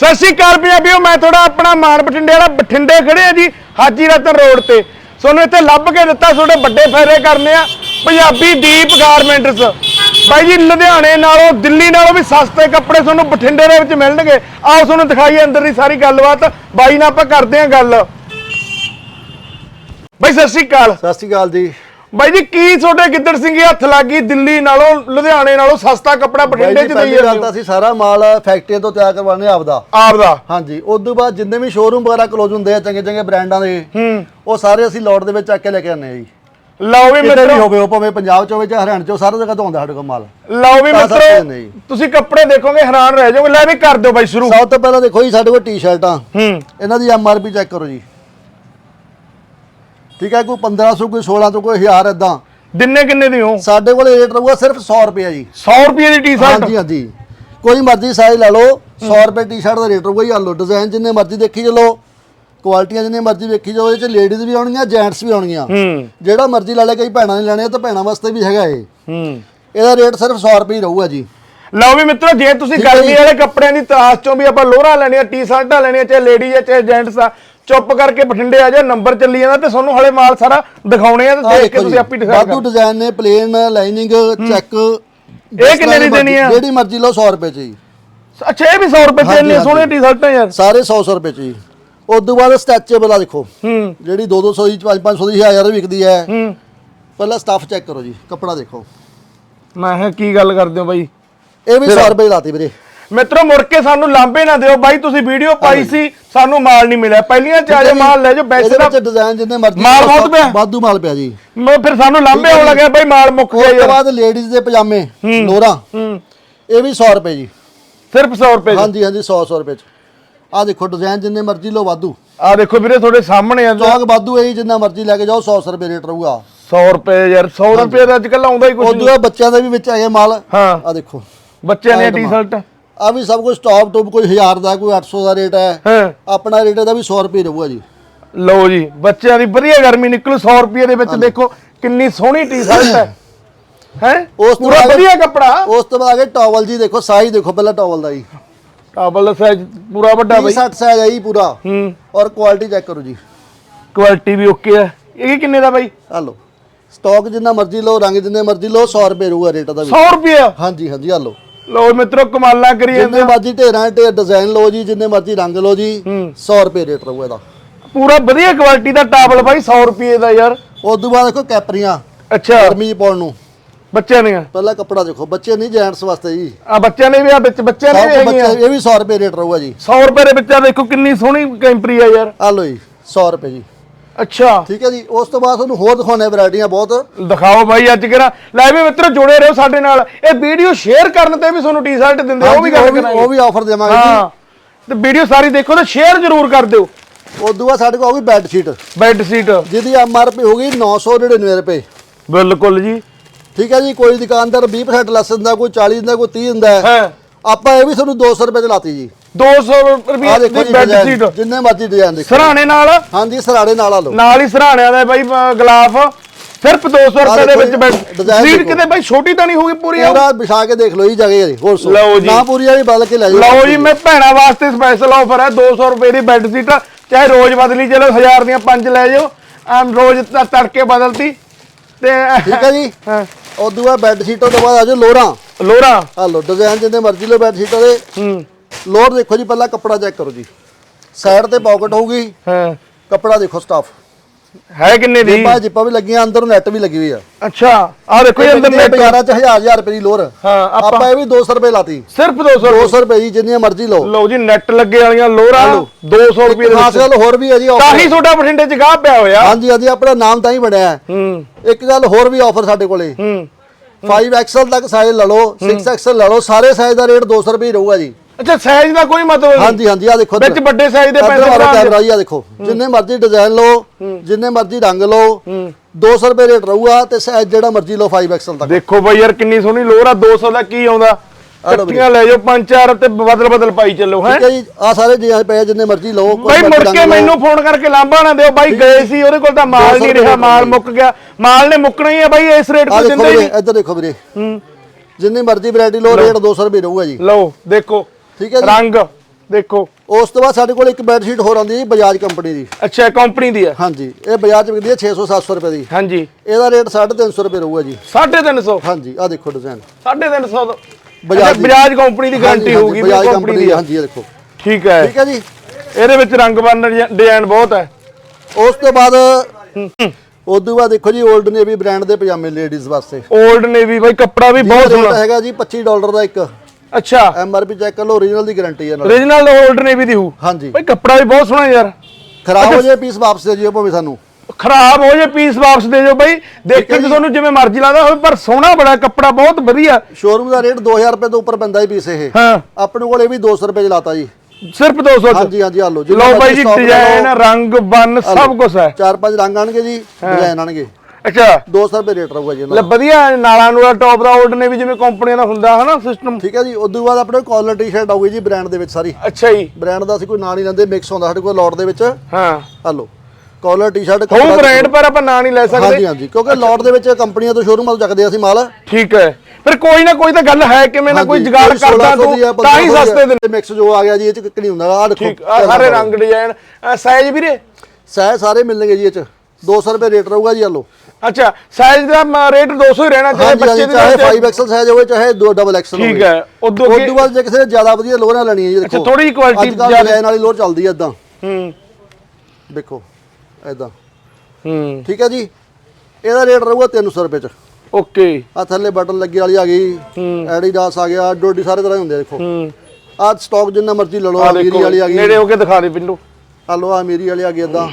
ਸਤਿ ਸ਼੍ਰੀ ਅਕਾਲ ਪੰਜਾਬੀਓ, ਮੈਂ ਤੁਹਾਡਾ ਆਪਣਾ ਮਾਨ ਬਠਿੰਡੇ ਵਾਲਾ ਬਠਿੰਡੇ ਖੜੇ ਆ ਜੀ, ਹਾਜੀ ਰਤਨ ਰੋਡ ਤੇ। ਤੁਹਾਨੂੰ ਇੱਥੇ ਲੱਭ ਕੇ ਦਿੱਤਾ, ਤੁਹਾਡੇ ਵੱਡੇ ਫਾਇਦੇ ਕਰਨੇ ਆ, ਪੰਜਾਬੀ ਦੀਪ ਗਾਰਮੈਂਟਸ। ਬਾਈ ਜੀ, ਲੁਧਿਆਣੇ ਨਾਲੋਂ, ਦਿੱਲੀ ਨਾਲੋਂ ਵੀ ਸਸਤੇ ਕੱਪੜੇ ਤੁਹਾਨੂੰ ਬਠਿੰਡੇ ਦੇ ਵਿੱਚ ਮਿਲਣਗੇ। ਆਓ ਤੁਹਾਨੂੰ ਦਿਖਾਈਏ ਅੰਦਰ ਦੀ ਸਾਰੀ ਗੱਲਬਾਤ। ਬਾਈ ਨਾਲ ਆਪਾਂ ਕਰਦੇ ਆ ਗੱਲ। ਬਾਈ, ਸਤਿ ਸ਼੍ਰੀ ਅਕਾਲ। ਸਤਿ ਸ਼੍ਰੀ ਅਕਾਲ ਜੀ। ਬਾਈ ਜੀ ਕੀ ਤੁਹਾਡੇ ਗਿੱਦੜ ਸਿੰਘੀ ਹੱਥ ਲੱਗੀ ਦਿੱਲੀ ਨਾਲੋਂ ਲੁਧਿਆਣੇ ਨਾਲੋਂ ਸਸਤਾ ਕੱਪੜਾ ਬਠਿੰਡੇ ਚ ਪਹਿਲੀ ਦੇਈ ਗੱਲ ਤਾਂ ਅਸੀਂ ਸਾਰਾ ਮਾਲ ਫੈਕਟਰੀਆਂ ਤੋਂ ਤਿਆਰ ਕਰਵਾਉਂਦੇ ਆਪਦਾ। ਆਪਦਾ। ਹਾਂਜੀ ਉਸ ਤੋਂ ਬਾਅਦ ਜਿੰਨੇ ਵੀ ਸ਼ੋਰੂਮ ਵਗੈਰਾ ਕਲੋਜ਼ ਹੁੰਦੇ ਆ ਚੰਗੇ ਚੰਗੇ ਬ੍ਰਾਂਡਾਂ ਦੇ ਹੂੰ। ਉਹ ਸਾਰੇ ਅਸੀਂ ਲੋਟ ਦੇ ਵਿੱਚ ਚੱਕ ਕੇ ਲੈ ਕੇ ਆਉਂਦੇ ਆ ਜੀ। ਲਓ ਵੀ ਕਿਤੇ ਵੀ ਮਿੱਤਰੋ। ਹੋਵੇ ਉਹ ਭਾਵੇਂ ਪੰਜਾਬ ਚ ਹੋਵੇ ਜਾਂ ਹਰਿਆਣਾ ਚ ਸਾਰੇ ਜਗ੍ਹਾ ਤੋਂ ਆਉਂਦਾ ਸਾਡੇ ਕੋਲ ਮਾਲ। ਲਓ ਵੀ ਮਿੱਤਰੋ। ਤੁਸੀਂ ਕੱਪੜੇ ਦੇਖੋਗੇ ਹੈਰਾਨ ਰਹਿ ਜਾਓਗੇ। ਲੈ ਵੀ ਕਰ ਦਿਓ ਬਾਈ ਸ਼ੁਰੂ। ਸਭ ਤੋਂ ਪਹਿਲਾਂ ਦੇਖੋ ਜੀ ਸਾਡੇ ਕੋਲ ਟੀ-ਸ਼ਰਟਾਂ। ਹੂੰ। ਇਹਨਾਂ ਦੀ ਐਮਆਰਪੀ ਚੈੱਕ ਕਰੋ ਜੀ। ਠੀਕ ਹੈ ਕੋਈ 1500 ਕੋਈ 1600 ਕੋਈ 1000 ਇਦਾਂ ਦਿਨੇ ਕਿੰਨੇ ਦੀ ਹੋ? ਸਾਡੇ ਕੋਲ ਰੇਟ ਰਹੂਗਾ ਸਿਰਫ 100 ਰੁਪਏ ਜੀ। 100 ਰੁਪਏ ਦੀ ਟੀ-ਸ਼ਰਟ? ਹਾਂਜੀ ਹਾਂਜੀ। ਕੋਈ ਮਰਜ਼ੀ ਸਾਈਜ਼ ਲੈ ਲਓ 100 ਰੁਪਏ ਟੀ-ਸ਼ਰਟ ਦਾ ਰੇਟ ਰਹੂਗਾ ਜੀ ਆ ਲਓ ਡਿਜ਼ਾਈਨ ਜਿੰਨੇ ਮਰਜ਼ੀ ਦੇਖੀ ਚਲੋ ਕੁਆਲਿਟੀਆਂ ਜਿੰਨੇ ਮਰਜ਼ੀ ਵੇਖੀ ਜਾਓ ਇਹਦੇ ਚ ਲੇਡੀਜ਼ ਵੀ ਆਉਣਗੀਆਂ ਜੈਂਟਸ ਵੀ ਆਉਣਗੀਆਂ। ਹੂੰ। ਜਿਹੜਾ ਮਰਜ਼ੀ ਲੈ ਲੈ ਕਈ ਭੈਣਾਂ ਨੇ ਲੈਣੇ ਆ ਤਾਂ ਭੈਣਾਂ ਵਾਸਤੇ ਵੀ ਹੈਗਾ ਇਹ। ਹੂੰ। ਇਹਦਾ ਰੇਟ ਸਿਰਫ 100 ਰੁਪਏ ਰਹੂਗਾ ਜੀ। ਲਓ ਵੀ ਮਿੱਤਰੋ ਜੇ ਤੁਸੀਂ ਗਰਮੀ। ਵਾਲੇ ਕੱਪੜਿਆਂ ਦੀ ਤਰਾਸ ਚੋਂ ਵੀ ਆਪਾਂ ਲੋਹਰਾ ਲੈਣੀਆਂ ਟੀ-ਸ਼ਰਟਾਂ ਲੈਣੀਆਂ ਚਾਹੇ ਲੇਡੀਜ਼ ਆ ਚਾਹੇ ਜੈਂਟਸ ਆ ਚੁੱਪ ਕਰਕੇ ਬਠਿੰਡੇ ਆ ਜਾ ਨੰਬਰ ਚੱਲੀ ਜਾਂਦਾ ਤੇ ਤੁਹਾਨੂੰ ਹਲੇ ਮਾਲ ਸਾਰਾ ਦਿਖਾਉਣੇ ਆ ਤੇ ਦੇਖ ਕੇ ਤੁਸੀਂ ਆਪੀ ਡਿਸਾਈਡ ਵਾਧੂ ਡਿਜ਼ਾਈਨ ਨੇ ਪਲੇਨ ਲਾਈਨਿੰਗ ਚੈੱਕ ਇਹ ਕਿੰਨੇ ਦੀ ਦੇਣੀ ਆ? ਜਿਹੜੀ ਮਰਜ਼ੀ ਲਓ 100 ਰੁਪਏ ਚ ਜੀ ਅੱਛਾ ਇਹ ਵੀ 100 ਰੁਪਏ ਚ ਹਾਂਜੀ। ਸੋਹਣੀਆਂ ਟੀ-ਸ਼ਰਟਾਂ ਯਾਰ। ਸਾਰੇ 100 100 ਰੁਪਏ ਚ ਜੀ ਉਸ ਤੋਂ ਬਾਅਦ ਸਟੈਚੇਬਲ ਆ ਦੇਖੋ। ਹੂੰ। ਜਿਹੜੀ 2 200 ਦੀ 5 500 ਦੀ 1000 ਦੀ ਵਿਕਦੀ ਹੈ। ਹੂੰ। ਪਹਿਲਾਂ ਸਟਾਫ ਚੈੱਕ ਕਰੋ ਜੀ ਕੱਪੜਾ ਦੇਖੋ। ਮੈਂ ਕਿਹਾ ਕੀ ਗੱਲ ਕਰਦੇ ਹੋ ਬਾਈ? ਇਹ ਵੀ 100 ਰੁਪਏ ਲਾਤੀ ਵੀਰੇ। ਮਿੱਤਰੋ ਮੁੜ ਕੇ ਸਾਨੂੰ ਲਾਂਬੇ ਨਾ ਦਿਓ। ਬਾਈ ਤੁਸੀਂ ਵੀਡੀਓ ਪਾਈ ਸੀ ਸਾਨੂੰ ਮਾਲ ਨਹੀਂ ਮਿਲਿਆ। ਪਹਿਲੀਆਂ ਚਾਰੇ ਮਾਲ ਲੈ ਜਾਓ। ਪੈਸੇ ਇਹਦੇ ਦਾ ਵਿੱਚ ਡਿਜ਼ਾਈਨ ਜਿੰਨੇ ਮਰਜ਼ੀ ਮਾਲ ਬਹੁਤ ਪਿਆ। ਵਾਧੂ ਮਾਲ ਪਿਆ ਜੀ। ਮੈਂ ਫਿਰ ਸਾਨੂੰ ਲਾਂਬੇ ਆਉਣ ਲੱਗਿਆ ਬਾਈ ਮਾਲ ਮੁੱਕ ਉਸ ਗਿਆ ਤੋਂ ਯਾਰ। ਬਾਅਦ ਲੇਡੀਜ਼ ਦੇ ਪਜਾਮੇ ਲੋਰਾ ਹੂੰ। ਇਹ ਵੀ 100 ਰੁਪਏ ਜੀ। ਸਿਰਫ 100 ਰੁਪਏ ਦੀ ਹਾਂਜੀ ਹਾਂਜੀ 100 100 ਰੁਪਏ ਚ। ਆ ਦੇਖੋ ਡਿਜ਼ਾਈਨ ਜਿੰਨੇ ਮਰਜ਼ੀ ਲਓ ਵਾਧੂ। ਆ ਦੇਖੋ ਵੀਰੇ ਤੁਹਾਡੇ ਸਾਹਮਣੇ ਆ। ਚੌਕ ਵਾਧੂ ਹੈ ਜੀ ਜਿੰਨਾ ਮਰਜ਼ੀ ਲੈ ਕੇ ਜਾਓ 100 100 ਰੁਪਏ ਰੇਟ ਰਹੂਗਾ। 100 ਰੁਪਏ ਯਾਰ 100 ਰੁਪਏ ਦਾ ਅੱਜ ਕੱਲ ਆਉਂਦਾ ਹੀ ਕੁਝ ਉਦੋਂ ਬਾਅਦ ਬੱਚਿਆਂ ਦੇ ਵੀ ਵਿੱਚ ਹੈਗੇ ਮਾਲ। ਹਾਂ। ਆ ਦੇਖੋ। ਬੱਚਿਆਂ ਦੀਆਂ ਆਹ ਟੀ-ਸ਼ਰਟ ਆ ਵੀ ਸਭ ਕੁਝ ਟੌਪ ਟੌਪ ਕੋਈ 1000 ਦਾ ਕੋਈ 800 ਦਾ ਰੇਟ ਹੈ। ਹਾਂ। ਆਪਣਾ ਰੇਟ ਇਹਦਾ ਵੀ 100 ਰੁਪਏ ਰਹੂਗਾ ਜੀ। ਲਓ ਜੀ ਬੱਚਿਆਂ ਦੀ ਵਧੀਆ ਗਰਮੀ ਨਿਕਲੂ 100 ਰੁਪਏ ਦੇ ਵਿੱਚ ਦੇਖੋ ਕਿੰਨੀ ਸੋਹਣੀ ਟੀ-ਸ਼ਰਟ ਹੈ। ਹੈ? ਉਸ ਤੋਂ ਬਾਅਦ- ਵਧੀਆ ਕੱਪੜਾ। ਉਸ ਤੋਂ ਬਾਅਦ ਆ ਗਏ ਟਾਵਲ ਜੀ ਦੇਖੋ ਸਾਈਜ਼ ਦੇਖੋ ਪਹਿਲਾਂ ਟਾਵਲ ਦਾ ਜੀ। ਟਾਬਲ ਸਾਈਜ਼ ਪੂਰਾ ਵੱਡਾ ਬਾਈ। 60 ਸਾਈਜ਼ ਹੈ ਜੀ ਪੂਰਾ। ਹੂੰ। ਔਰ ਕੁਆਲਿਟੀ ਚੈੱਕ ਕਰੋ ਜੀ। ਕੁਆਲਿਟੀ ਵੀ ਓਕੇ ਹੈ। ਇਹ ਕਿੰਨੇ ਦਾ ਬਾਈ? ਆ ਲਓ। ਸਟਾਕ ਜਿੰਨਾ ਮਰਜ਼ੀ ਲਓ ਰੰਗ ਜਿੰਨੇ ਮਰਜ਼ੀ ਲਓ 100 ਰੁਪਏ ਰਹੂਗਾ ਰੇਟ ਦਾ ਵੀ। 100 ਰੁਪਏ? ਹਾਂਜੀ ਹਾਂਜੀ ਆ ਲਓ। ਲਓ ਮਿੱਤਰੋ ਕਮਾਲਾਂ ਕਰੀ ਜਾਂਦੇ ਜਿੰਨੇ ਮਰਜ਼ੀ ਢੇਰਾਂ ਢੇਰ ਡਿਜ਼ਾਈਨ ਲਓ ਜੀ ਜਿੰਨੇ ਮਰਜ਼ੀ ਰੰਗ ਲਓ ਜੀ 100 ਰੁਪਏ ਰੇਟ ਰਹੂਗਾ ਇਹਦਾ। ਪੂਰਾ ਵਧੀਆ ਕੁਆਲਿਟੀ ਦਾ ਟਾਬਲ ਬਾਈ 100 ਰੁਪਏ ਦਾ ਯਾਰ। ਉਸ ਤੋਂ ਬਾਅਦ ਦੇਖੋ ਕੈਪਰੀਆਂ ਅੱਛਾ। ਗਰਮੀ ਪਾਉਣ ਨੂੰ। ਬੱਚਿਆਂ ਦੀਆਂ? ਪਹਿਲਾਂ ਕੱਪੜਾ ਦੇਖੋ ਬੱਚੇ ਨਹੀਂ ਜੈਂਟਸ ਵਾਸਤੇ ਜੀ। ਆ ਬੱਚਿਆਂ ਨੇ ਵੀ ਆ ਵਿੱਚ ਬੱਚਿਆਂ ਨੇ ਵੀ ਹੈਗੀਆਂ। ਇਹ ਵੀ 100 ਰੁਪਏ ਰੇਟ ਰਹੂਗਾ ਜੀ। 100 ਰੁਪਏ ਦੇ ਵਿੱਚ ਆ ਦੇਖੋ ਕਿੰਨੀ ਸੋਹਣੀ ਕੈਂਪਰੀ ਆ ਯਾਰ। ਆ ਲਓ ਜੀ 100 ਰੁਪਏ ਜੀ। ਅੱਛਾ। ਠੀਕ ਹੈ ਜੀ ਉਸ ਤੋਂ ਬਾਅਦ ਤੁਹਾਨੂੰ ਹੋਰ ਦਿਖਾਉਣੇ ਵੈਰਾਈਟੀਆਂ ਬਹੁਤ। ਦਿਖਾਓ ਬਾਈ ਅੱਜ ਕਿਹੜਾ। ਲੈ ਵੀ ਮਿੱਤਰੋ ਜੁੜੇ ਰਹੋ ਸਾਡੇ ਨਾਲ। ਇਹ ਵੀਡੀਓ ਸ਼ੇਅਰ ਕਰਨ ਤੇ ਵੀ ਤੁਹਾਨੂੰ ਟੀ-ਸ਼ਰਟ ਦਿੰਦੇ ਆ, ਉਹ ਵੀ ਗੱਲ ਕਰਾਂਗੇ। ਉਹ ਵੀ ਆਫਰ ਦੇਵਾਂਗੇ ਜੀ। ਹਾਂ ਤੇ ਵੀਡੀਓ ਸਾਰੀ ਦੇਖੋ ਤੇ ਸ਼ੇਅਰ ਜ਼ਰੂਰ ਕਰ ਦਿਓ। ਉਸ ਤੋਂ ਬਾਅਦ ਸਾਡੇ ਕੋਲ ਹੋਊਗੀ ਬੈੱਡ ਸ਼ੀਟ ਬੈੱਡ ਸ਼ੀਟ ਜਿਹਦੀ ਐਮਆਰਪੀ ਹੋਗੀ 999 ਰੁਪਏ। ਬਿਲਕੁਲ ਜੀ। ਠੀਕ ਹੈ ਜੀ ਕੋਈ ਦੁਕਾਨਦਾਰ 20% ਲੈਸ ਦਿੰਦਾ ਕੋਈ 40 ਦਿੰਦਾ ਕੋਈ 30 ਦਿੰਦਾ ਹੈ। ਹਾਂ। ਆਪਾਂ ਇਹ ਵੀ ਤੁਹਾਨੂੰ 200 ਰੁਪਏ ਚ ਲਾਤੀ ਜੀ। 200 ਆ ਰੁਪਏ ਦੀ ਬੈੱਡ ਸ਼ੀਟ ਜਿੰਨੇ ਮਰਜ਼ੀ ਡਿਜ਼ਾਈਨ ਦੇਖੋ। ਸਰਾਣੇ ਨਾਲ। ਹਾਂਜੀ ਸਰਾੜੇ ਨਾਲ ਆ ਲਓ। ਨਾਲ ਹੀ ਸਰਾਣਿਆਂ ਦਾ ਬਾਈ ਗਲਾਫ। ਸਿਰਫ 200 ਰੁਪਏ ਦੇ ਵਿੱਚ ਸੀਟ। ਕਿਤੇ ਬਾਈ ਛੋਟੀ ਤਾਂ ਨਹੀਂ ਹੋਊਗੀ ਪੂਰੀ? ਪੂਰਾ ਵਿਛਾ ਕੇ ਦੇਖ ਲਓ ਜੀ ਜਗ੍ਹਾ ਜੀ ਹੋਰ ਸੋ ਲਓ ਜੀ। ਨਾ ਪੂਰੀ ਵਾਲੀ ਬਦਲ ਕੇ ਲੈ ਜਾਓ। ਲਓ ਜੀ ਮੈਂ ਭੈਣਾਂ ਵਾਸਤੇ ਸਪੈਸ਼ਲ ਆਫਰ ਹੈ 200 ਰੁਪਏ ਦੀ ਬੈੱਡ ਸ਼ੀਟ ਚਾਹੇ ਰੋਜ਼ ਬਦਲੀ ਚਲੋ 1000 ਦੀਆਂ ਪੰਜ ਲੈ ਜਾਓ। ਐਮ ਰੋਜ਼ ਤੜਕੇ ਬਦਲਤੀ। ਤੇ ਠੀਕ ਹੈ ਜੀ। ਹਾਂ। ਤੋਂ ਬਾਅਦ ਬੈੱਡ ਸ਼ੀਟਾਂ ਤੋਂ ਬਾਅਦ ਆ ਜਾਓ ਲੋਰਾਂ। ਲੋਰਾ। ਆ ਲਓ ਡਿਜ਼ਾਈਨ ਜਿੰਨੇ ਮਰਜ਼ੀ ਲਓ ਬੈੱਡ ਸ਼ੀਟਾਂ ਦੇ ਹੂੰ। ਲੋਰ ਦੇਖੋ ਜੀ ਪਹਿਲਾਂ ਕੱਪੜਾ ਚੈੱਕ ਕਰੋ ਜੀ। ਸਾਈਡ ਤੇ ਪਾਕਟ ਹੋਊਗੀ। ਹਾਂ। ਕੱਪੜਾ ਦੇਖੋ ਸਟਾਫ ਹੈ ਕਿੰਨੇ ਦੀ? ਜਿੱਪਾਂ ਜਿੱਪਾਂ ਵੀ ਲੱਗੀਆਂ ਅੰਦਰ ਨੈਟ ਵੀ ਲੱਗੀ ਹੋਈ ਆ। ਅੱਛਾ ਆ ਦੇਖੋ ਜੀ ਅੰਦਰ ਨੈਟ ਬਾਜ਼ਾਰਾਂ ਚ 1000 1000 ਰੁਪਏ ਦੀ ਲੋਰ। ਹਾਂ ਆਪਾਂ ਇਹ ਵੀ 200 ਰੁਪਏ ਲਾਤੀ। ਸਿਰਫ 200 200 ਰੁਪਏ। ਦੀ ਜਿੰਨੀਆਂ ਮਰਜ਼ੀ ਲਓ। ਲਓ ਜੀ ਨੈਟ ਲੱਗੇ ਵਾਲੀਆਂ ਲੋਰਾ 200 ਰੁਪਏ ਦੇ ਖਾਸ ਗੱਲ ਹੋਰ ਵੀ ਹੈ ਜੀ ਤਾਂ। ਹੀ ਤੁਹਾਡਾ ਬਠਿੰਡੇ ਚ ਗਾਹ ਪਿਆ ਹੋਇਆ। ਹਾਂਜੀ ਹਾਂਜੀ ਆਪਣਾ ਨਾਮ ਤਾਂ ਹੀ ਬਣਿਆ। ਹੈ। ਹੂੰ ਇੱਕ ਗੱਲ ਹੋਰ ਵੀ ਆਫਰ ਸਾਡੇ ਕੋਲੇ। ਹੂੰ। 5XL ਤੱਕ ਸਾਈਜ਼ ਲੈ ਲਓ 6XL ਲੈ ਲਓ ਸਾਰੇ ਸਾਈਜ਼ ਦਾ ਰੇਟ 200 ਰੁਪਏ ਰਹੂਗਾ ਜੀ। ਅੱਛਾ ਸਾਈਜ਼ ਦਾ ਕੋਈ ਮਤਲਬ ਨਹੀਂ। ਹਾਂਜੀ ਹਾਂਜੀ ਆ ਦੇਖੋ ਵਿੱਚ ਵੱਡੇ ਸਾਈਜ਼ ਦੇ ਪੈਸੇ ਭਰਾ ਕੈਮਰਾ ਜੀ ਆ ਦੇਖੋ। ਜਿੰਨੇ ਮਰਜ਼ੀ ਡਿਜ਼ਾਈਨ ਲਓ ਜਿੰਨੇ ਮਰਜ਼ੀ ਰੰਗ ਲਓ 200 ਰੁਪਏ ਰੇਟ ਰਹੂਗਾ ਤੇ ਸਾਈਜ਼ ਜਿਹੜਾ ਮਰਜ਼ੀ ਲਓ 5XL ਤੱਕ। ਦੇਖੋ ਬਾਈ ਯਾਰ ਕਿੰਨੀ ਸੋਹਣੀ ਲੋਰ ਆ 200 ਦਾ ਕੀ ਆਉਂਦਾ? ਕੱਟੀਆਂ ਲੈ ਜਾਓ ਪੰਜ ਚਾਰ ਤੇ ਬਦਲ ਬਦਲ ਪਾਈ ਚੱਲੋ ਹੈ ਠੀਕ ਹੈ? ਜੀ ਆ ਸਾਰੇ ਡਿਜ਼ਾਈਨ ਪਏ ਆ, ਜਿੰਨੇ ਮਰਜ਼ੀ ਲਓ ਬਾਈ ਮੁੜ ਕੇ। ਮੈਨੂੰ ਫੋਨ ਕਰਕੇ ਲਾਂਭਾ ਨਾ ਦਿਓ। ਬਾਈ ਗਏ ਸੀ ਉਹਦੇ ਕੋਲ ਤਾਂ ਮਾਲ 200 ਨਹੀਂ ਰਿਹਾ ਮਾਲ ਮੁੱਕ ਗਿਆ। ਮਾਲ ਨੇ ਮੁੱਕਣਾ ਹੀ ਆ ਬਾਈ ਇਸ ਰੇਟ ਦੇਖੋ ਦਿੰਦੇ ਹੀ ਇੱਧਰ ਦੇਖੋ ਵੀਰੇ। ਹੂੰ। ਜਿੰਨੀ ਮਰਜ਼ੀ ਵੈਰਾਈਟੀ ਲਓ ਰੇਟ 200 ਰੁਪਏ ਰਹੂਗਾ ਜੀ। ਲਓ ਦੇਖੋ। ਠੀਕ ਹੈ ਜੀ। ਰੰਗ ਦੇਖੋ। ਉਸ ਤੋਂ ਬਾਅਦ ਸਾਡੇ ਕੋਲ ਇੱਕ ਬੈੱਡ ਸ਼ੀਟ ਹੋਰ ਆਉਂਦੀ ਹੈ ਜੀ ਬਜਾਜ ਕੰਪਨੀ ਦੀ। ਅੱਛਾ ਕੰਪਨੀ ਦੀ ਆ ਹਾਂਜੀ ਇਹ ਬਜਾਜ ਚ ਵਿਕਦੀ ਹੈ 600 700 ਰੁਪਏ ਦੀ। ਹਾਂਜੀ। ਇਹਦਾ ਰੇਟ 350 ਰੁਪਏ ਰਹੂਗਾ ਜੀ। 350 ਹਾਂਜੀ ਆ ਦੇਖੋ ਡਿਜ਼ਾਈਨ 350 ਦਾ ਬਜਾਜ। ਬਜਾਜ ਕੰਪਨੀ ਦੀ ਗਾਰੰਟੀ ਹੋਊਗੀ ਬਜਾਜ ਕੰਪਨੀ ਦੀ ਹਾਂਜੀ ਇਹ ਦੇਖੋ। ਠੀਕ ਹੈ। ਠੀਕ ਹੈ ਜੀ। ਇਹਦੇ ਵਿੱਚ ਰੰਗ ਬਰਨ ਡਿਜ਼ਾਈਨ ਬਹੁਤ ਹੈ। ਉਸ ਤੋਂ ਬਾਅਦ ਉਸ ਤੋਂ ਬਾਅਦ ਦੇਖੋ ਜੀ 올ਡ ਨੇਵੀ ਬ੍ਰਾਂਡ ਦੇ ਪਜਾਮੇ ਲੇਡੀਜ਼ ਵਾਸਤੇ। 올ਡ ਨੇਵੀ ਬਾਈ ਕੱਪੜਾ ਵੀ ਬਹੁਤ ਸੋਹਣਾ। ਹੈਗਾ ਜੀ 25 ਡਾਲਰ ਦਾ ਇੱਕ। ਅੱਛਾ। ਐਮਆਰਪੀ ਚੈੱਕ ਕਰ ਲਓ ਓਰੀਜਨਲ ਦੀ ਗਾਰੰਟੀ ਹੈ ਨਾਲ। Origignal 올ਡ ਨੇਵੀ ਦੀ ਹੂ। ਹਾਂਜੀ। ਬਾਈ ਕੱਪੜਾ ਵੀ ਬਹੁਤ ਸੋਹਣਾ ਯਾਰ। ਖਰਾਬ ਹੋ ਜਾਏ ਪੀਸ ਵਾਪਸ ਦੇ ਜਿਓ ਭਾਵੇਂ ਸਾਨੂੰ। ਖਰਾਬ ਹੋ ਜੇ ਪੀਸ ਵਾਪਸ ਦੇ ਦਿਓ ਬਾਈ। ਦੇਖਣ 'ਚ ਤੁਹਾਨੂੰ ਜਿਵੇਂ ਮਰਜ਼ੀ ਲੱਗਦਾ ਹੋਵੇ ਪਰ ਸੋਹਣਾ ਬੜਾ ਕੱਪੜਾ ਬਹੁਤ ਵਧੀਆ। ਸ਼ੋਰੂਮ ਦਾ ਰੇਟ 2000 ਰੁਪਏ ਤੋਂ ਉੱਪਰ ਪੈਂਦਾ ਹੀ ਪੀਸ ਇਹ। ਹਾਂ। ਆਪਣੇ ਕੋਲ ਇਹ ਵੀ 200 ਰੁਪਏ ਚ ਲਾਤਾ ਜੀ। ਸਿਰਫ 200 ਚ? ਹਾਂਜੀ ਹਾਂਜੀ ਆ ਲਓ ਲਓ ਬਾਈ ਜੀ ਡਿਜ਼ਾਈਨ ਰੰਗ ਬੰਨ ਸਭ ਕੁਝ ਹੈ। ਚਾਰ ਪੰਜ ਰੰਗ ਆਣਗੇ ਜੀ ਡਿਜ਼ਾਈਨ ਆਣਗੇ। ਅੱਛਾ। 200 ਰੁਪਏ ਰੇਟ ਰਹੂਗਾ ਜੀ ਇਹਨਾਂ ਲੈ ਦਾ। ਵਧੀਆ ਨਾਲਾਂ ਨੂੰ ਟੌਪ ਦਾ 올ਡ ਨੇਵੀ ਜਿਵੇਂ ਕੰਪਨੀਆਂ ਦਾ ਹੁੰਦਾ ਹਨਾ ਸਿਸਟਮ ਠੀਕ ਹੈ ਜੀ ਉਸ ਤੋਂ ਬਾਅਦ ਆਪਣੇ ਕਾਲਰ ਟੀ-ਸ਼ਰਟ ਆਊਗੀ ਜੀ ਬ੍ਰਾਂਡ ਦੇ ਵਿੱਚ ਸਾਰੀ। ਅੱਛਾ ਜੀ। ਬ੍ਰਾਂਡ ਦਾ ਅਸੀਂ ਕੋਈ ਨਾਂ ਨਹੀਂ ਲੈਂਦੇ ਮਿਕਸ ਹੁੰਦਾ ਸਾਡੇ ਕੋਲ ਲੋਟ ਦੇ ਵਿੱਚ। ਹਾਂ। ਆ ਲਓ ਕਾਲਰ ਟੀ-ਸ਼ਰਟ ਉਹ ਬ੍ਰਾਂਡ ਪਰ ਆਪਾਂ ਨਾਂ ਨਹੀਂ ਲੈ ਸਕਦੇ। ਹਾਂਜੀ ਹਾਂਜੀ ਕਿਉਂਕਿ ਲੋਟ ਦੇ ਵਿੱਚ ਕੰਪਨੀਆਂ ਤੋਂ ਸ਼ੋਰੂਮਾਂ ਤੋਂ ਚੱਕਦੇ ਅਸੀਂ ਮਾਲ। ਠੀਕ ਹੈ। ਫਿਰ ਕੋਈ ਨਾ ਕੋਈ ਤਾਂ ਗੱਲ ਹੈ ਕਿਵੇਂ ਨਾ ਕੋਈ ਜੁਗਾੜ ਕਰਦਾ ਤੂੰ ਤਾਂ ਹੀ ਸਸਤੇ ਦੇ ਮਿਕਸ ਜੋ ਆ ਗਿਆ ਜੀ ਇਹ ਚ ਨਹੀਂ ਹੁੰਦਾ ਆ ਦੇਖੋ ਠੀਕ ਆ। ਸਾਰੇ ਰੰਗ ਡਿਜ਼ਾਈਨ ਸਾਈਜ਼ ਵੀਰੇ? ਸਾਰੇ ਮਿਲਣਗੇ ਜੀ ਇਹ ਚ। 200 ਰੁਪਏ ਰੇਟ ਰਹੂਗਾ ਜੀ ਆ ਲਓ। ਅੱਛਾ ਸਾਈਜ਼ ਦਾ ਰੇਟ 200 ਹੀ ਰਹਿਣਾ ਚਾਹੇ ਹਾਂਜੀ ਬੱਚੇ ਦੇ ਚਾਹੇ ਨਾਲ 5 ਐਕਸਲ ਸਾਈਜ਼ ਹੋਵੇ ਚਾਹੇ 2 ਡਬਲ ਐਕਸਲ ਹੋਵੇ ਠੀਕ ਹੈ ਉਦੋਂ ਅੱਗੇ ਤੋਂ ਬਾਅਦ ਜੇ ਕਿਸੇ ਨੇ ਜ਼ਿਆਦਾ ਵਧੀਆ ਲੋਰਾਂ ਲੈਣੀ ਹੈ ਜੀ ਦੇਖੋ। ਅੱਜ ਕੱਲ੍ਹ ਜ਼ਿਆਦਾ- ਡਿਜ਼ਾਈਨ ਵਾਲੀ ਲੋਰ ਚੱਲਦੀ ਹੈ ਇਦਾਂ। ਹੂੰ। ਦੇਖੋ ਇਦਾਂ। ਹੂੰ। ਠੀਕ ਹੈ ਜੀ? ਇਹਦਾ ਰੇਟ ਰਹੂਗਾ 300 ਰੁਪਏ ਚ। ਓਕੇ। ਆ ਥੱਲੇ ਬਟਨ ਲੱਗੀ ਵਾਲੀ ਆ ਗਈ। ਐਡੀਡਾਸ ਆ ਗਿਆ ਡੋਡੀ ਸਾਰੇ ਤਰ੍ਹਾਂ ਹੁੰਦੇ ਆ ਦੇਖੋ। ਹੂੰ। ਆਹ ਸਟਾਕ ਜਿੰਨਾ ਮਰਜ਼ੀ ਲੈ ਲਓ ਆ ਆ ਮੇਰੀ ਦੇਖੋ ਵਾਲੀ ਆ ਗਈ। ਨੇੜੇ ਹੋ ਕੇ ਦਿਖਾ ਦੇ ਪਿੰਡੂ। ਆ ਲਓ ਆ ਮੇਰੀ ਵਾਲੀ ਆ ਗਈ ਇਦਾਂ।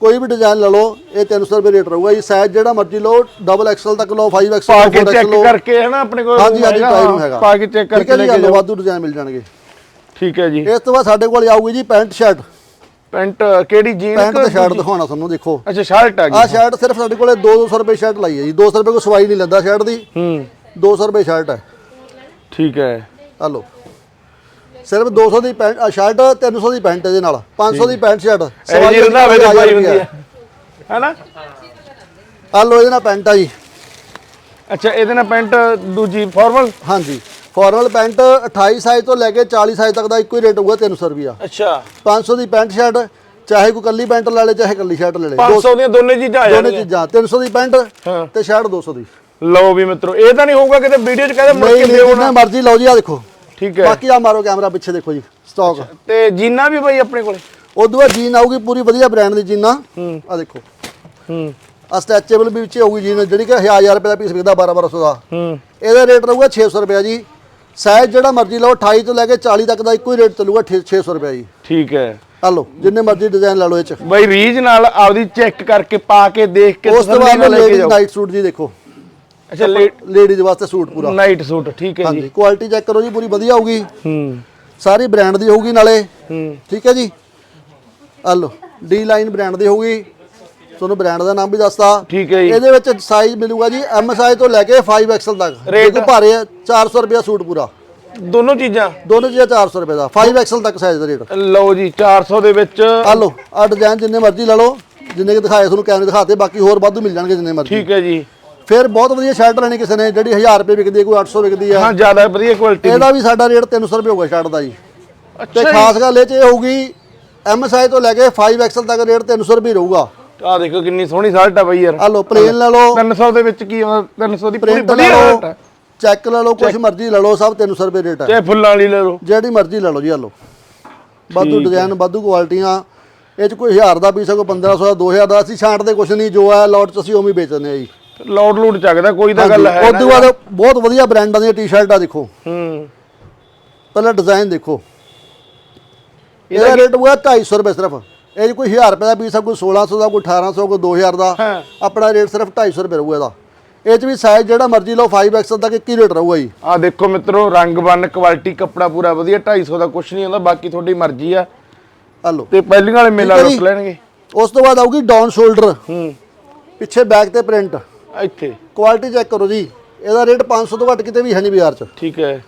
ਕੋਈ ਵੀ ਡਿਜ਼ਾਈਨ ਲੈ ਲਓ ਇਹ 300 ਰੁਪਏ ਰੇਟ ਰਹੂਗਾ ਜੀ। ਸਾਈਜ਼ ਜਿਹੜਾ ਮਰਜ਼ੀ ਲਓ ਡਬਲ ਐਕਸਲ ਤੱਕ ਲਓ 5 ਐਕਸਲ ਪਾ ਲਓ ਕੇ 4 ਚੈੱਕ ਕਰਕੇ ਹੈ ਨਾ ਆਪਣੇ ਕੋਲ ਹਾਂਜੀ ਹਾਂਜੀ ਟਾਈਮ ਹੈਗਾ। ਪਾ ਕੇ ਚੈੱਕ ਕਰਕੇ ਲੈ ਆ ਕੇ ਜਾਓ। ਵਾਧੂ ਡਿਜ਼ਾਈਨ ਮਿਲ ਜਾਣਗੇ। ਠੀਕ ਹੈ ਜੀ। ਇਸ ਤੋਂ ਬਾਅਦ ਸਾਡੇ ਕੋਲ ਆਊਗੀ ਜੀ ਪੈਂਟ ਸ਼ਰਟ ਪੈਂਟ ਕਿਹੜੀ ਜੀਨ ਪੈਂਟ ਤੇ ਸ਼ਰਟ ਦਿਖਾਉਣਾ ਤੁਹਾਨੂੰ ਦੇਖੋ। ਅੱਛਾ ਸ਼ਰਟ ਆ ਆ ਗਈ ਸ਼ਰਟ ਸਿਰਫ ਸਾਡੇ ਕੋਲੇ 200 ਰੁਪਏ ਸ਼ਰਟ ਲਾਈ ਹੈ ਜੀ। 200 ਰੁਪਏ ਕੋ ਸਵਾਈ ਨਹੀਂ ਲੈਂਦਾ ਸ਼ਰਟ ਦੀ। ਹੂੰ। 200 ਰੁਪਏ ਸ਼ਰਟ ਹੈ। ਠੀਕ ਹੈ। ਆ ਲਓ। ਸਿਰਫ 200 ਦੀ ਪੈਂਟ ਸ਼ਰਟ 300 ਦੀ ਪੈਂਟ ਇਹਦੇ ਨਾਲ 500 ਦੀ ਪੈਂਟ ਸ਼ਰਟ ਇਹ ਜੀ ਰੰਧਾਵੇ ਦੀ ਪਾਈ ਹੁੰਦੀ ਹੈ। ਹੈਨਾ? ਆ ਲਓ ਇਹਦੇ ਨਾਲ ਪੈਂਟ ਆ ਜੀ। ਅੱਛਾ ਇਹਦੇ ਨਾਲ ਪੈਂਟ ਦੂਜੀ ਫਾਰਮਲ ਹਾਂਜੀ। ਫਾਰਮਲ ਪੈਂਟ 28 ਸਾਈਜ਼ ਤੋਂ ਲੈ ਕੇ 40 ਸਾਈਜ਼ ਤੱਕ ਦਾ ਇੱਕੋ ਹੀ ਰੇਟ ਹੋਊਗਾ 300 ਰੁਪਿਆ ਅੱਛਾ। 500 ਦੀ ਪੈਂਟ ਸ਼ਰਟ ਚਾਹੇ ਕੋਈ ਕੱਲੀ ਪੈਂਟ ਲੈ ਲੇ ਚਾਹੇ ਕੱਲੀ ਸ਼ਰਟ ਲੈ ਲੇ। 500 ਦੀਆਂ ਦੋਨੇ ਚੀਜ਼ਾਂ ਆ ਦੋਨੇ ਜਾਣਗੀਆਂ ਚੀਜ਼ਾਂ 300 ਦੀ ਪੈਂਟ। ਤੇ ਸ਼ਰਟ 200 ਦੀ। ਲਓ ਵੀ ਮਿੱਤਰੋ ਇਹ ਤਾਂ ਨਹੀਂ ਹੋਊਗਾ ਕਿਤੇ ਵੀਡੀਓ 'ਚ ਕਹਿੰਦੇ ਮੁੜ ਕੇ ਜਿੰਨਾ ਮਰਜ਼ੀ ਲਓ ਜੀ ਆ ਦੇਖੋ। ਠੀਕ ਹੈ। ਬਾਕੀ ਆ ਮਾਰੋ ਕੈਮਰਾ ਪਿੱਛੇ ਦੇਖੋ ਜੀ ਸਟਾਕ ਤੇ ਜੀਨਾ ਵੀ ਬਈ ਆਪਣੇ ਕੋਲੇ? ਉਦੋਂ ਬਾਅਦ ਜੀਨ ਆਊਗੀ ਪੂਰੀ ਵਧੀਆ ਬ੍ਰਾਂਡ ਦੀ ਜੀਨਾਂ। ਆ ਦੇਖੋ। ਹੂੰ। ਆ ਸਟ੍ਰੈਚੇਬਲ ਵੀ ਵਿੱਚ ਹੋਊਗੀ ਜੀਨ ਜਿਹੜੀ ਕਿ 1000 ਰੁਪਏ ਦਾ ਪੀਸ ਵਿਕਦਾ 12 1200 ਦਾ। ਹੂੰ। ਇਹਦਾ ਰੇਟ ਰਹੂਗਾ 600 ਰੁਪਏ ਜੀ। ਸਾਈਜ਼ ਜਿਹੜਾ ਮਰਜ਼ੀ ਲਓ 28 ਤੋਂ ਲੈ ਕੇ 40 ਤੱਕ ਦਾ ਇੱਕੋ ਹੀ ਰੇਟ ਚੱਲੂਗਾ 600 ਰੁਪਏ ਜੀ। ਠੀਕ ਹੈ। ਆ ਲਓ ਜਿੰਨੇ ਮਰਜ਼ੀ ਡਿਜ਼ਾਈਨ ਲੈ ਲਓ ਇਹ ਚ। ਬਈ ਰੀਜ ਨਾਲ ਆਪਦੀ ਚੈੱਕ ਕਰਕੇ ਪਾ ਕੇ ਦੇਖ ਕੇ ਉਸ ਤੋਂ ਬਾਅਦ ਨਾਲ ਲੈ ਕੇ ਲੇਡੀਜ਼ ਜਾਓ। ਨਾਈਟ ਸੂਟ ਜੀ ਦੇਖੋ। ਅੱਛਾ ਲੇਡੀਜ਼ ਵਾਸਤੇ ਸੂਟ ਪੂਰਾ। ਨਾਈਟ ਸੂਟ ਠੀਕ ਹੈ ਜੀ। ਹਾਂਜੀ ਕੁਆਲਿਟੀ ਚੈੱਕ ਕਰੋ ਜੀ ਪੂਰੀ ਵਧੀਆ ਹੋਊਗੀ। ਹੂੰ। ਸਾਰੀ ਬ੍ਰਾਂਡ ਦੀ ਹੋਊਗੀ ਨਾਲੇ। ਹੂੰ। ਠੀਕ ਹੈ ਜੀ? ਆ ਲਓ ਡੀ ਲਾਈਨ ਬ੍ਰਾਂਡ ਦੀ ਹੋਊਗੀ। ਤੁਹਾਨੂੰ ਬ੍ਰਾਂਡ ਦਾ ਨਾਮ ਵੀ ਦੱਸਦਾ ਠੀਕ ਹੈ ਜੀ। ਇਹਦੇ ਵਿੱਚ ਸਾਈਜ਼ ਮਿਲੂਗਾ ਜੀ ਐਮ ਸਾਈਜ਼ ਤੋਂ ਲੈ ਕੇ 5 ਐਕਸਲ ਤੱਕ? ਜੇ ਭਾਰੇ ਆ 400 ਰੁਪਏ ਸੂਟ ਪੂਰਾ। ਦੋਨੋਂ ਚੀਜ਼ਾਂ? ਦੋਨੋਂ ਚੀਜ਼ਾਂ 400 ਰੁਪਏ ਦਾ। 5 ਐਕਸਲ ਤੱਕ ਸਾਈਜ਼ ਦਾ ਰੇਟ ਲਓ ਜੀ 400 ਦੇ ਵਿੱਚ ਆ ਲਓ ਆ ਡਿਜ਼ਾਈਨ ਜਿੰਨੇ ਮਰਜ਼ੀ ਲੈ ਲਓ। ਜਿੰਨੇ ਕਿ ਦਿਖਾਏ ਤੁਹਾਨੂੰ ਕੈਮਰੇ ਦਿਖਾਤੇ ਬਾਕੀ ਹੋਰ ਵਾਧੂ ਮਿਲ ਜਾਣਗੇ ਜਿੰਨੇ ਮਰਜ਼ੀ। ਠੀਕ ਹੈ ਜੀ। ਫਿਰ ਬਹੁਤ ਵਧੀਆ ਸ਼ਰਟ ਲੈਣੀ ਕਿਸੇ ਨੇ ਜਿਹੜੀ 1000 ਰੁਪਏ ਵਿਕਦੀ ਹੈ ਕੋਈ 800 ਵਿਕਦੀ ਹੈ। ਹਾਂ ਜ਼ਿਆਦਾ ਵਧੀਆ ਕੁਆਲਿਟੀ ਇਹਦਾ ਵੀ ਸਾਡਾ ਰੇਟ 300 ਰੁਪਏ ਹੋਊਗਾ ਸ਼ਰਟ ਦਾ ਜੀ। ਤੇ। ਖਾਸ ਗੱਲ ਇਹ ਚ ਇਹ ਹੋਊਗੀ ਐਮ ਸਾਈਜ਼ ਤੋਂ ਲੈ ਕੇ 5 ਐਕਸਲ ਤੱਕ ਰੇਟ 300 ਰੁਪਏ ਰਹੂਗਾ। ਆ ਦੇਖੋ ਕਿੰਨੀ ਸੋਹਣੀ ਸ਼ਰਟ ਆ ਬਈ ਯਾਰ। ਆ ਲਓ ਪਲੇਨ ਲੈ ਲਓ। 300 ਦੇ ਵਿੱਚ ਕੀ ਆਉਂਦਾ 300 ਦੀ ਪੂਰੀ ਲੈ ਵਧੀਆ ਹੈ ਚੈੱਕ ਲੈ ਲਓ ਕੁਝ ਮਰਜ਼ੀ ਲੈ ਲਓ ਸਭ 300 ਰੁਪਏ ਰੇਟ ਹੈ ਚਾਹੇ ਫੁੱਲਾਂ ਵਾਲੀ ਲੈ ਲਓ। ਜਿਹੜੀ ਮਰਜ਼ੀ ਲੈ ਲਓ ਜੀ ਆ ਲਓ। ਵਾਧੂ ਡਿਜ਼ਾਈਨ ਵਾਧੂ ਕੁਆਲਿਟੀਆਂ ਇਹ ਚ ਕੋਈ 1000 ਦਾ ਪੀਸ ਹੈ ਕੋਈ 1500 ਦਾ 2000 ਦਾ ਅਸੀਂ ਛਾਂਟਦੇ ਕੁਝ ਨਹੀਂ ਜੋ ਹੈ ਲੋਟ ਚ ਅਸੀਂ ਉਵੇਂ ਵੇਚਦੇ ਆ ਜੀ। ਲੋਡ ਲੂਡ ਚੱਕਦਾ ਕੋਈ ਤਾਂ ਗੱਲ ਹੈ ਉਸ ਤੋਂ ਬਾਅਦ ਬਹੁਤ ਵਧੀਆ ਬ੍ਰਾਂਡਾਂ ਦੀਆਂ ਟੀ-ਸ਼ਰਟਾਂ ਦੇਖੋ। ਹੂੰ। ਪਹਿਲਾਂ ਡਿਜ਼ਾਈਨ ਦੇਖੋ। ਇਹਦਾ ਰੇਟ ਹੋਇਆ 250 ਰੁਪਏ ਸਿਰਫ। ਇਹ 'ਚ ਕੋਈ 1000 ਰੁਪਏ ਦਾ ਪੀਸ ਆ ਕੋਈ 1600 ਦਾ ਕੋਈ 1800 ਕੋਈ 2000 ਦਾ। ਆਪਣਾ ਰੇਟ ਸਿਰਫ 250 ਰੁਪਏ ਰਹੂਗਾ ਇਹਦਾ। ਇਹ 'ਚ ਵੀ ਸਾਈਜ਼ ਜਿਹੜਾ ਮਰਜ਼ੀ ਲਓ 5 ਐਕਸਲ ਤੱਕ ਇੱਕ ਹੀ ਰੇਟ ਰਹੂਗਾ ਜੀ। ਆ ਦੇਖੋ ਮਿੱਤਰੋ ਰੰਗ ਬੰਨ ਕੁਆਲਿਟੀ ਕੱਪੜਾ ਪੂਰਾ ਵਧੀਆ 250 ਦਾ ਕੁਝ ਨਹੀਂ ਹੁੰਦਾ ਬਾਕੀ ਤੁਹਾਡੀ ਮਰਜ਼ੀ ਆ। ਲਓ ਤੇ ਪਹਿਲੀਆਂ ਵਾਲੇ ਮੇਲਾ ਰੁਕ ਜੀ। ਲੈਣਗੇ। ਉਸ ਤੋਂ ਬਾਅਦ ਆਊਗੀ ਡਾਊਨ ਸ਼ੋਲਡਰ ਹੂੰ। ਪਿੱਛੇ ਬੈਕ ਤੇ ਪ੍ਰਿੰਟ ਇੱਥੇ? ਕੁਆਲਿਟੀ ਚੈੱਕ ਕਰੋ ਜੀ। ਇਹਦਾ ਰੇਟ 500 ਤੋਂ ਘੱਟ ਕਿਤੇ ਵੀ ਹੈ ਨਹੀਂ ਬਾਜ਼ਾਰ 'ਚ। ਠੀਕ ਹੈ।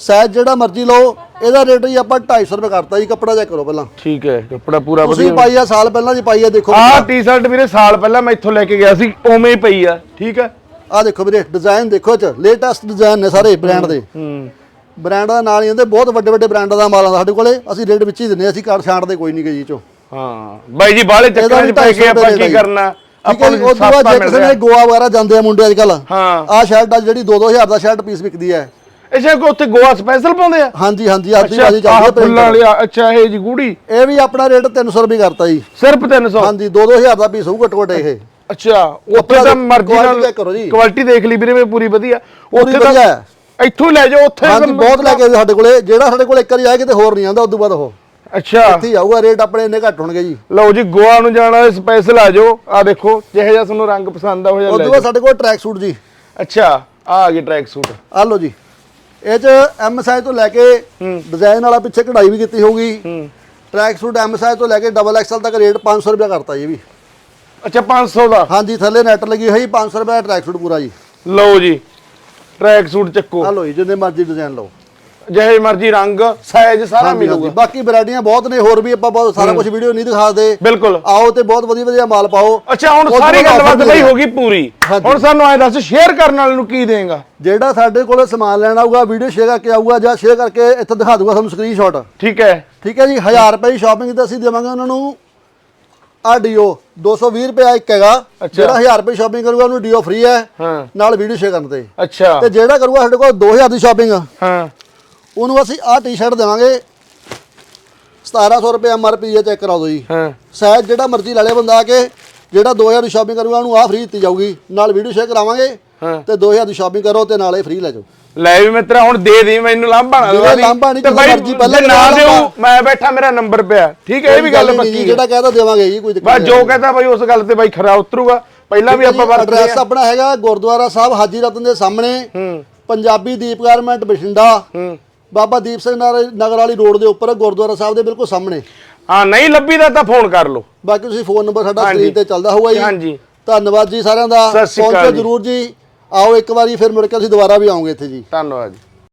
ਸਾਈਜ਼ ਜਿਹੜਾ ਮਰਜ਼ੀ ਲਓ ਇਹਦਾ ਰੇਟ ਜੀ ਆਪਾਂ 250 ਰੁਪਏ ਕਰਤਾ ਜੀ ਕੱਪੜਾ ਚੈੱਕ ਕਰੋ ਪਹਿਲਾਂ। ਠੀਕ ਹੈ ਕੱਪੜਾ ਪੂਰਾ ਤੁਸੀਂ ਵਧੀਆ ਪਾਈ ਆ ਸਾਲ ਪਹਿਲਾਂ ਜੀ ਪਾਈ ਆ ਦੇਖੋ ਆਹ ਟੀ-ਸ਼ਰਟ ਵੀਰੇ ਸਾਲ ਪਹਿਲਾਂ ਮੈਂ ਇੱਥੋਂ ਲੈ ਕੇ ਗਿਆ ਸੀ ਉਵੇਂ ਹੀ ਪਈ ਆ। ਠੀਕ ਹੈ। ਆ ਦੇਖੋ ਵੀਰੇ ਡਿਜ਼ਾਈਨ ਦੇਖੋ 'ਚ। ਲੇਟੈਸਟ ਡਿਜ਼ਾਈਨ ਨੇ ਸਾਰੇ ਬ੍ਰਾਂਡ ਦੇ। ਹੂੰ ਬ੍ਰਾਂਡ ਦਾ ਨਾਂ ਨਹੀਂ ਹੁੰਦੇ ਬਹੁਤ ਵੱਡੇ ਵੱਡੇ ਬ੍ਰਾਂਡਾਂ ਦਾ ਮਾਲ ਆਉਂਦਾ ਸਾਡੇ ਕੋਲੇ। ਅਸੀਂ ਰੇਟ ਵਿੱਚ ਹੀ ਹਾਂ, ਅਸੀਂ ਕਾਰ ਛਾਂਟਦੇ ਕੋਈ ਨਹੀਂ ਗਈ ਚੋਂ। ਹਾਂ ਬਾਈ ਜੀ ਬਾਹਲੇ ਚੱਕਰਾਂ 'ਚ ਪੈ ਕੇ 250 ਆਪਾਂ ਕੀ ਕਰਨਾ? ਹੈ ਆਪਾਂ ਨੂੰ ਉਸ ਤੋਂ ਬਾਅਦ ਸਸਤਾ ਜੇ ਮਿਲ ਕਿਸੇ ਰਿਹਾ। ਨੇ ਗੋਆ ਵਗੈਰਾ ਜਾਂਦੇ ਆ ਮੁੰਡੇ ਅੱਜ ਕੱਲ ਹਾਂ। ਆਹ ਸ਼ਰਟ ਆ ਜਿਹੜੀ 2-2000 ਦਾ ਸ਼ਰਟ ਪੀਸ ਵਿਕਦੀ ਹੈ। ਅੱਛਾ ਕੋ ਉੱਥੇ ਗੋਆ ਸਪੈਸ਼ਲ ਪਾਉਂਦੇ ਆ? ਹਾਂਜੀ ਹਾਂਜੀ ਆਦੀ ਅੱਛਾ ਬਾਜੀ ਚੱਲਦੀ ਆਹ ਹੈ ਫੁੱਲਾਂ ਪ੍ਰਿੰਟ ਵਾਲੀ ਆ, ਅੱਛਾ ਇਹ ਜੀ ਗੂੜੀ। ਇਹ ਵੀ ਆਪਣਾ ਰੇਟ 300 ਰੁਪਏ ਕਰਤਾ ਜੀ। ਸਿਰਫ 300 ਹਾਂਜੀ 2-2000 ਦਾ ਪੀਸ ਹੋਊ ਘੱਟੋ ਘੱਟ ਇਹ। ਅੱਛਾ ਉੱਥੇ ਕੱਪੜਾ ਤਾਂ ਦੇ- ਮਰਜ਼ੀ quality ਨਾਲ check ਕਰੋ ਜੀ। ਕੁਆਲਿਟੀ ਦੇਖ ਲਈ ਵੀਰੇ ਵੀ ਪੂਰੀ ਵਧੀਆ। ਉੱਥੇ ਵਧੀਆ। ਹੈ। ਤਾਂ ਇੱਥੋਂ ਹੀ ਲੈ ਜਾਓ ਉੱਥੇ ਹਾਂਜੀ ਤਾਂ- ਬਹੁਤ ਲੈ ਕੇ ਆਏ ਸਾਡੇ ਕੋਲੇ। ਜਿਹੜਾ ਸਾਡੇ ਕੋਲ ਇੱਕ ਵਾਰੀ ਆਇਆ ਕਿਤੇ ਹੋਰ ਨਹੀਂ ਆਉਂਦਾ ਉਦੋਂ ਬਾਅਦ ਉਹ। ਅੱਛਾ। ਇੱਥੇ ਹੀ ਆਊਗਾ ਰੇਟ ਆਪਣੇ ਇੰਨੇ ਘੱਟ ਹੋਣਗੇ ਜੀ। ਲਓ ਜੀ ਗੋਆ ਨੂੰ ਜਾਣਾ ਸਪੈਸ਼ਲ ਆ ਜਾਓ। ਆ ਦੇਖੋ ਜਿਹੋ ਜਿਹਾ ਤੁਹਾਨੂੰ ਰੰਗ ਪਸੰਦ ਆ ਉਹ ਜਿਹਾ ਲੈ ਉਦੋਂ ਜਾਓ। ਸਾਡੇ ਕੋਲ ਟਰੈਕ ਸੂਟ ਜੀ। ਅੱਛਾ ਆ ਆ ਗਏ ਟਰੈਕ ਸੂਟ ਆ ਲਓ ਜੀ। ਇਹ ਚ ਐਮ ਸਾਈਜ਼ ਤੋਂ ਲੈ ਕੇ ਡਿਜ਼ਾਈਨ ਵਾਲਾ ਪਿੱਛੇ ਕਢਾਈ ਵੀ ਕੀਤੀ ਹੋਊਗੀ। ਹੂੰ। ਟਰੈਕ ਸੂਟ ਐਮ ਸਾਈਜ਼ ਤੋਂ ਲੈ ਕੇ ਡਬਲ ਐਕਸਲ ਤੱਕ ਰੇਟ 500 ਰੁਪਏ ਕਰਤਾ ਜੀ ਇਹ ਵੀ। ਅੱਛਾ 500 ਦਾ? ਹਾਂਜੀ ਥੱਲੇ ਨੈਟ ਲੱਗੀ ਹੋਈ 500 ਰੁਪਏ ਦਾ ਟਰੈਕ ਸੂਟ ਪੂਰਾ ਜੀ। ਲਓ ਜੀ ਟਰੈਕ ਸੂਟ ਚੱਕੋ। ਆ ਲਓ ਜੀ ਜਿੰਨੇ ਮਰਜ਼ੀ ਡਿਜ਼ਾਈਨ ਲਓ। ਜਿਹੇ ਮਰਜ਼ੀ ਰੰਗ ਸਾਈਜ਼ ਸਾਰਾ ਹਾਂਜੀ, ਮਿਲੂਗਾ। ਹਾਂਜੀ। ਬਾਕੀ ਵੈਰਾਈਟੀਆਂ ਬਹੁਤ ਨੇ ਹੋਰ ਵੀ ਆਪਾਂ ਬਹੁਤ ਸਾਰਾ ਕੁਝ ਵੀਡੀਓ ਨਹੀਂ ਦਿਖਾਦੇ ਬਿਲਕੁਲ। ਆਓ ਤੇ ਬਹੁਤ ਵਧੀਆ ਵਧੀਆ ਮਾਲ ਪਾਓ। ਅੱਛਾ ਹੁਣ ਸਾਰੀ ਗੱਲਬਾਤ offer ਬਈ। ਹੋ ਗਈ ਪੂਰੀ। ਹਾਂਜੀ। ਹੁਣ ਸਾਨੂੰ ਐ ਦੱਸ ਸ਼ੇਅਰ ਕਰਨ ਵਾਲੇ ਨੂੰ ਕੀ ਦੇਗਾ? ਜਿਹੜਾ ਸਾਡੇ ਕੋਲ ਸਮਾਨ ਲੈਣ ਆਊਗਾ ਵੀਡੀਓ ਸ਼ੇਅਰ ਕਰਕੇ ਆਊਗਾ ਜਾਂ ਸ਼ੇਅਰ ਕਰਕੇ ਇੱਥੇ ਦਿਖਾ ਦੂਗਾ ਤੁਹਾਨੂੰ ਸਕਰੀਨਸ਼ਾਟ ਠੀਕ ਹੈ। ਠੀਕ ਹੈ ਜੀ 1000 ਰੁਪਏ ਦੀ ਸ਼ਾਪਿੰਗ ਤੇ ਅਸੀਂ ਦੇਵਾਂਗੇ ਉਹਨਾਂ ਨੂੰ ਆ ਡੀਓ 220 ਰੁਪਏ ਇੱਕ ਹੈਗਾ। ਅੱਛਾ। ਜਿਹੜਾ 1000 ਰੁਪਏ ਸ਼ਾਪਿੰਗ ਕਰੂਗਾ ਉਹਨੂੰ ਡੀਓ ਫ੍ਰੀ ਹੈ। ਹਾਂ। ਨਾਲ ਵੀਡੀਓ ਸ਼ੇਅਰ ਕਰਨ ਤੇ। ਅੱਛਾ। ਤੇ ਜਿਹੜਾ ਕਰੂਗਾ ਸਾਡੇ ਕੋਲ 2000 ਦੀ ਸ਼ਾਪਿੰਗ ਹਾਂ। ਉਹਨੂੰ ਅਸੀਂ ਆਹ ਟੀ-ਸ਼ਰਟ ਦੇਵਾਂਗੇ। 1700 ਰੁਪਏ ਐਮਆਰਪੀ ਹੈ ਚੈੱਕ ਕਰਾ ਦਿਓ ਜੀ ਹਾਂ। ਸਾਈਜ਼ ਜਿਹੜਾ ਮਰਜ਼ੀ ਲੈ ਲੇ ਬੰਦਾ ਆ ਕੇ ਜਿਹੜਾ 2000 ਦੀ ਸ਼ਾਪਿੰਗ ਕਰੂਗਾ ਉਹਨੂੰ ਆਹ ਫ੍ਰੀ ਦਿੱਤੀ ਜਾਊਗੀ। ਨਾਲ ਵੀਡੀਓ ਸ਼ੇਅਰ ਕਰਾਵਾਂਗੇ ਹਾਂ। ਤੇ 2000 ਦੀ ਸ਼ਾਪਿੰਗ ਕਰੋ ਤੇ ਨਾਲੇ ਫ੍ਰੀ ਲੈ ਜਾਓ। ਲੈ ਵੀ ਮਿੱਤਰਾ ਹੁਣ ਦੇ ਦੇ ਮੈਨੂੰ ਲਾਂਭਾ ਨਾ ਦੀ। ਲਾਂਭਾ ਨਹੀਂ, ਬਾਈ ਮਰਜ਼ੀ ਪਹਿਲਾਂ ਨਾ ਲਗਾ ਦਿਓ ਲਾਂਭਾ। ਮੈਂ ਬੈਠਾ ਮੇਰਾ ਨੰਬਰ ਪਿਆ। ਠੀਕ ਹੈ ਇਹ ਵੀ ਗੱਲ ਨਹੀਂ ਜੀ, ਪੱਕੀ ਹੈ। ਜਿਹੜਾ ਕਹਦਾ ਦੇਵਾਂਗੇ ਜੀ ਕੋਈ ਦਿੱਕਤ ਬਸ ਜੋ ਕਹਤਾ ਬਾਈ ਉਸ ਗੱਲ ਤੇ ਬਾਈ ਖਰਾ ਉਤਰੂਗਾ। ਪਹਿਲਾਂ ਵੀ ਆਪਾਂ ਐਡਰੈਸ ਆ ਆਪਣਾ ਹੈਗਾ ਗੁਰਦੁਆਰਾ ਸਾਹਿਬ ਹਾਜੀ ਰਤਨ ਦੇ ਸਾਹਮਣੇ। ਹੂੰ। ਪੰਜਾਬੀ ਦੀਪ ਗਾਰਮੈਂਟ ਬਠਿੰਡਾ। ਹੂੰ। ਬਾਬਾ ਦੀਪ ਸਿੰਘ ਨਗਰ ਨਗਰ ਵਾਲੀ ਰੋਡ ਦੇ ਉੱਪਰ ਗੁਰਦੁਆਰਾ ਸਾਹਿਬ ਦੇ ਬਿਲਕੁਲ ਸਾਹਮਣੇ। ਹਾਂ ਨਹੀਂ ਲੱਭੀ ਦਾ ਤਾਂ ਫੋਨ ਕਰ ਲਓ। ਬਾਕੀ ਤੁਸੀਂ ਫੋਨ ਨੰਬਰ ਸਾਡਾ। ਸਕਰੀਨ ਤੇ ਚੱਲਦਾ ਹੋਊਗਾ ਜੀ। ਹਾਂਜੀ। ਧੰਨਵਾਦ ਜੀ ਸਾਰਿਆਂ ਦਾ। ਪਹੁੰਚੋ। ਜਰੂਰ ਜੀ। ਆਓ ਇੱਕ ਵਾਰੀ ਫਿਰ ਮੁੜ ਕੇ ਅਸੀਂ ਦੁਬਾਰਾ ਵੀ ਆਉਂਗੇ ਇੱਥੇ ਜੀ। ਧੰਨਵਾਦ ਜੀ।